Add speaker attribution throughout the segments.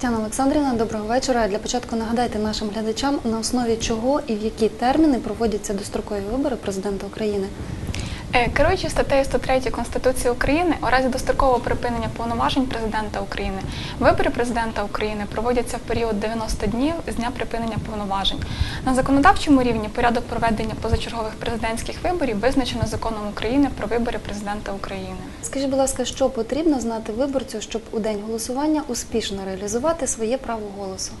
Speaker 1: Тетяна Олександрівна, доброго вечора. Для початку нагадайте нашим глядачам, на основі чого і в які терміни проводяться дострокові вибори президента України.
Speaker 2: Е, Керуючи статтею 103 Конституції України, у разі дострокового припинення повноважень президента України, вибори президента України проводяться в період 90 днів з дня припинення повноважень. На законодавчому рівні порядок проведення позачергових президентських виборів визначено законом України про вибори президента України.
Speaker 1: Скажіть, будь ласка, що потрібно знати виборцю, щоб у день голосування успішно реалізувати своє право голосу?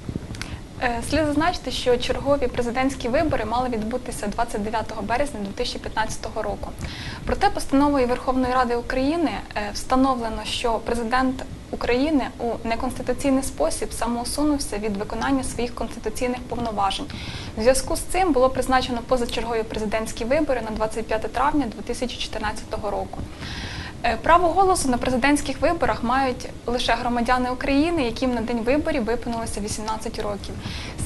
Speaker 2: Е, Слід зазначити, що чергові президентські вибори мали відбутися 29 березня 2015 року. Проте постановою Верховної Ради України е, встановлено, що президент України у неконституційний спосіб самоусунувся від виконання своїх конституційних повноважень. В зв'язку з цим було призначено позачергові президентські вибори на 25 травня 2014 року. Е, Право голосу на президентських виборах мають лише громадяни України, яким на день виборів виповнилося 18 років.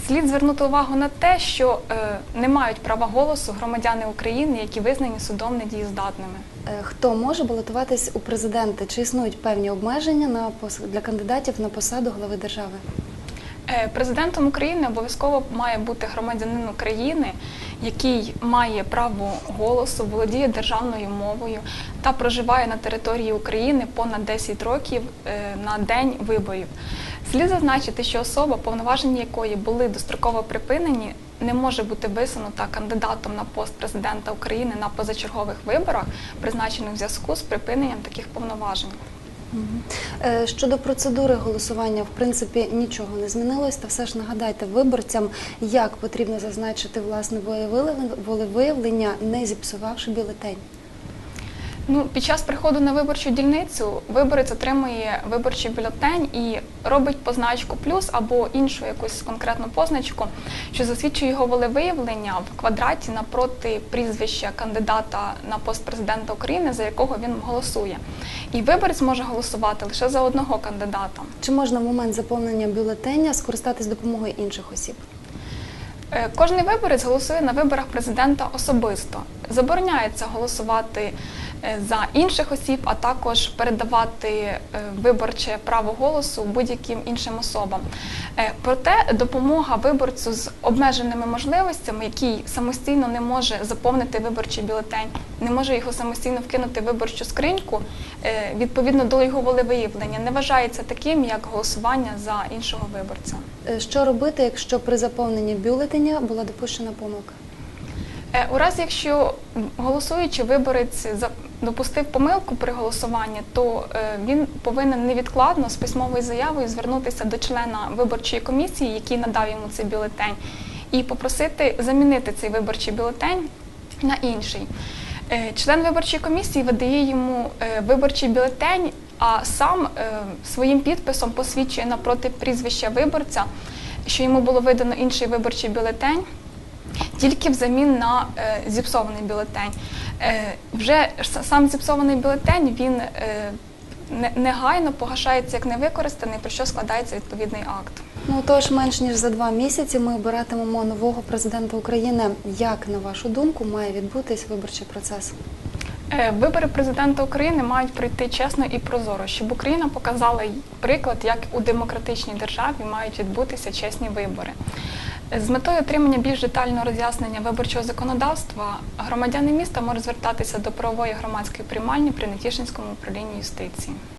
Speaker 2: Слід звернути увагу на те, що е, не мають права голосу громадяни України, які визнані судом недієздатними.
Speaker 1: Е, Хто може балотуватись у президенти? Чи існують певні обмеження на пос- для кандидатів на посаду глави держави?
Speaker 2: Е, Президентом України обов'язково має бути громадянин України, який має право голосу, володіє державною мовою та проживає на території України понад 10 років е, на день виборів. Слід зазначити, що особа, повноваження якої були достроково припинені, не може бути висунута кандидатом на пост президента України на позачергових виборах, призначених в зв'язку з припиненням таких повноважень.
Speaker 1: Е, Щодо процедури голосування, в принципі, нічого не змінилось. Та все ж нагадайте виборцям, як потрібно зазначити власне волевиявлення- не зіпсувавши бюлетень.
Speaker 2: Ну, під час приходу на виборчу дільницю виборець отримує виборчий бюлетень і робить позначку плюс або іншу якусь конкретну позначку, що засвідчує його волевиявлення в квадраті напроти прізвища кандидата на пост президента України, за якого він голосує. І виборець може голосувати лише за одного кандидата.
Speaker 1: Чи можна в момент заповнення бюлетеня скористатись допомогою інших осіб?
Speaker 2: Е, Кожний виборець голосує на виборах президента особисто. Забороняється голосувати е, за інших осіб, а також передавати е, виборче право голосу будь-яким іншим особам. Проте допомога виборцю з обмеженими можливостями, який самостійно не може заповнити виборчий бюлетень, не може його самостійно вкинути в виборчу скриньку, відповідно до його волевиявлення, не вважається таким, як голосування за іншого виборця.
Speaker 1: Е, Що робити, якщо при заповненні бюлетеня була допущена помилка?
Speaker 2: Е, У разі, якщо голосуючий виборець допустив помилку при голосуванні, то е, він повинен невідкладно з письмовою заявою звернутися до члена виборчої комісії, який надав йому цей бюлетень, і попросити замінити цей виборчий бюлетень на інший. Член виборчої комісії видає йому виборчий бюлетень, а сам е, своїм підписом посвідчує напроти прізвища виборця, що йому було видано інший виборчий бюлетень тільки взамін на е, зіпсований бюлетень. Е, вже сам зіпсований бюлетень він е, не- негайно погашається як невикористаний, про що складається відповідний акт.
Speaker 1: Ну тож менш ніж за два місяці ми обиратимемо нового президента України. Як на вашу думку має відбутись виборчий процес?
Speaker 2: Е, Вибори президента України мають пройти чесно і прозоро, щоб Україна показала приклад, як у демократичній державі мають відбутися чесні вибори. З метою отримання більш детального роз'яснення виборчого законодавства громадяни міста можуть звертатися до правової громадської приймальні при Нетішинському управлінні юстиції.